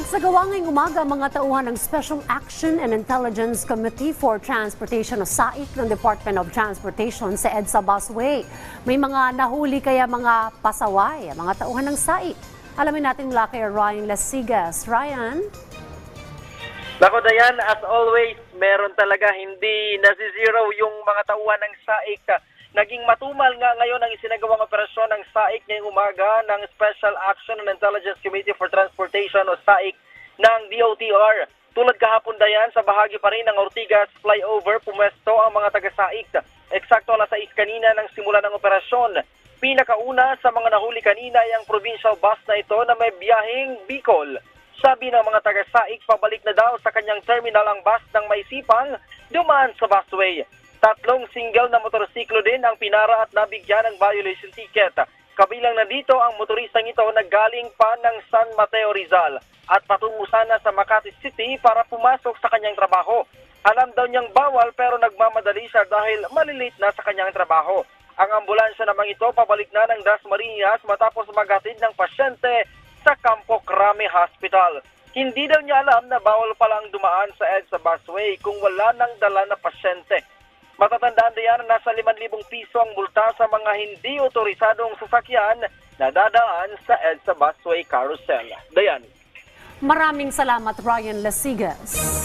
Nagsagawa ngayong umaga mga tauhan ng Special Action and Intelligence Committee for Transportation o SAIC ng Department of Transportation sa EDSA Busway. May mga nahuli kaya mga pasaway, mga tauhan ng SAIC. Alamin natin mula kay Ryan Lasigas. Ryan? Nako Dayan, as always, meron talaga hindi nasizero yung mga tauhan ng SAIC. Naging matumal nga ngayon ang isinagawang operasyon ng SAIC ngayong umaga ng Special Action and Intelligence Committee for Transportation Tulad kahapon Dayan, sa bahagi pa rin ng Ortigas flyover, pumwesto ang mga taga-SAIC. Eksakto alas 6 kanina ng simula ng operasyon. Pinakauna sa mga nahuli kanina ay ang provincial bus na ito na may biyaheng Bicol. Sabi ng mga taga-SAIC, pabalik na daw sa kanyang terminal ang bus ng may sipang dumaan sa busway. Tatlong single na motorsiklo din ang pinara at nabigyan ng violation ticket. Kabilang na dito ang motoristang ito na galing pa ng San Mateo Rizal at patungo sana sa Makati City para pumasok sa kanyang trabaho. Alam daw niyang bawal pero nagmamadali siya dahil malilit na sa kanyang trabaho. Ang ambulansya namang ito pabalik na ng Dasmariñas matapos maghatid ng pasyente sa Campo Crame Hospital. Hindi daw niya alam na bawal palang dumaan sa EDSA busway kung wala nang dala na pasyente. Matatandaan diyan na nasa 5,000 piso ang multa sa mga hindi otorisadong sasakyan na dadaan sa EDSA busway carousel. Dayan. Maraming salamat, Ryan Lasigas.